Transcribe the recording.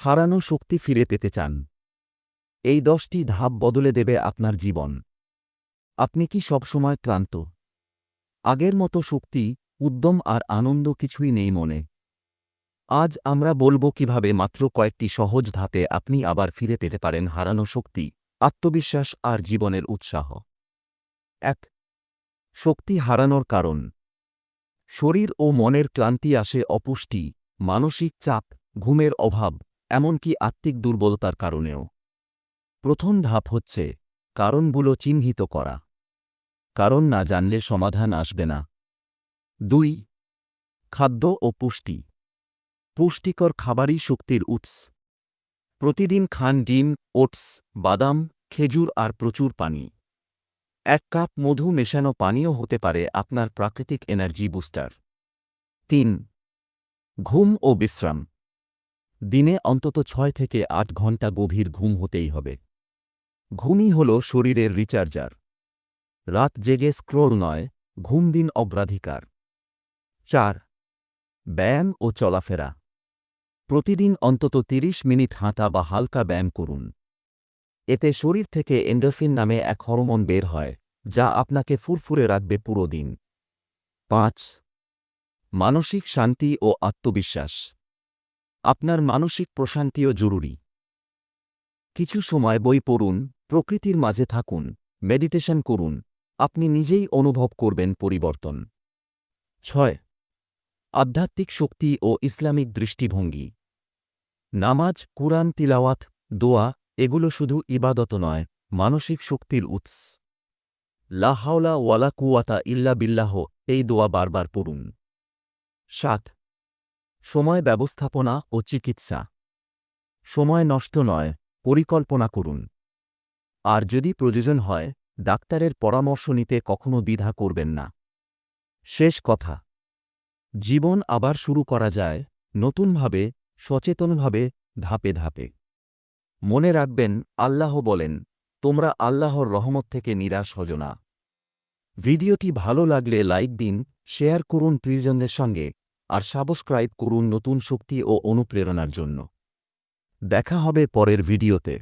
হারানো শক্তি ফিরে পেতে চান। এই দশটি ধাপ বদলে দেবে আপনার জীবন। আপনি কি সবসময় ক্লান্ত? আগের মতো শক্তি, উদ্যম আর আনন্দ কিছুই নেই মনে। আজ আমরা বলব কীভাবে মাত্র কয়েকটি সহজ ধাপে আপনি আবার ফিরে পেতে পারেন হারানো শক্তি, আত্মবিশ্বাস আর জীবনের উৎসাহ। এক, শক্তি হারানোর কারণ। শরীর ও মনের ক্লান্তি আসে অপুষ্টি, মানসিক চাপ, ঘুমের অভাব এমনকি আত্মিক দুর্বলতার কারণেও। প্রথম ধাপ হচ্ছে, কারণগুলো চিহ্নিত করা। কারণ না জানলে সমাধান আসবে না। দুই, খাদ্য ও পুষ্টি। পুষ্টিকর খাবারই শক্তির উৎস। প্রতিদিন খান ডিম, ওটস, বাদাম, খেজুর আর প্রচুর পানি। এক কাপ মধু মেশানো পানীয় হতে পারে আপনার প্রাকৃতিক এনার্জি বুস্টার। তিন, ঘুম ও বিশ্রাম। দিনে অন্তত ছয় থেকে আট ঘণ্টা গভীর ঘুম হতেই হবে। ঘুমই হল শরীরের রিচার্জার। রাত জেগে স্ক্রোল নয়, ঘুম দিন অগ্রাধিকার। চার, ব্যায়াম ও চলাফেরা। প্রতিদিন অন্তত ৩০ মিনিট হাঁটা বা হালকা ব্যায়াম করুন। এতে শরীর থেকে এন্ডোফিন নামে এক হরমোন বের হয়, যা আপনাকে ফুরফুরে রাখবে পুরো দিন। পাঁচ, মানসিক শান্তি ও আত্মবিশ্বাস। আপনার মানসিক প্রশান্তিও জরুরি। কিছু সময় বই পড়ুন, প্রকৃতির মাঝে থাকুন, মেডিটেশন করুন, আপনি নিজেই অনুভব করবেন পরিবর্তন। ছয়, আধ্যাত্মিক শক্তি ও ইসলামিক দৃষ্টিভঙ্গি। নামাজ, কুরআন, তিলাওয়াত, দোয়া, এগুলো শুধু ইবাদত নয়, মানসিক শক্তির উৎস। লাহাওলা ওয়ালা কুয়াতা ইল্লা বিল্লাহ, এই দোয়া বারবার পড়ুন। সাত সময় ব্যবস্থাপনা ও চিকিৎসা। সময় নষ্ট নয়, পরিকল্পনা করুন। আর যদি প্রয়োজন হয়, ডাক্তারের পরামর্শ নিতে কখনো দ্বিধা করবেন না। শেষ কথা। জীবন আবার শুরু করা যায়, নতুনভাবে, সচেতনভাবে, ধাপে ধাপে। মনে রাখবেন, আল্লাহ বলেন, তোমরা আল্লাহর রহমত থেকে নিরাশ হজ না। ভিডিওটি ভালো লাগলে লাইক দিন, শেয়ার করুন প্রিয়জনদের সঙ্গে। আর সাবস্ক্রাইব করুন নতুন শক্তি ও অনুপ্রেরণার জন্য। দেখা হবে পরের ভিডিওতে।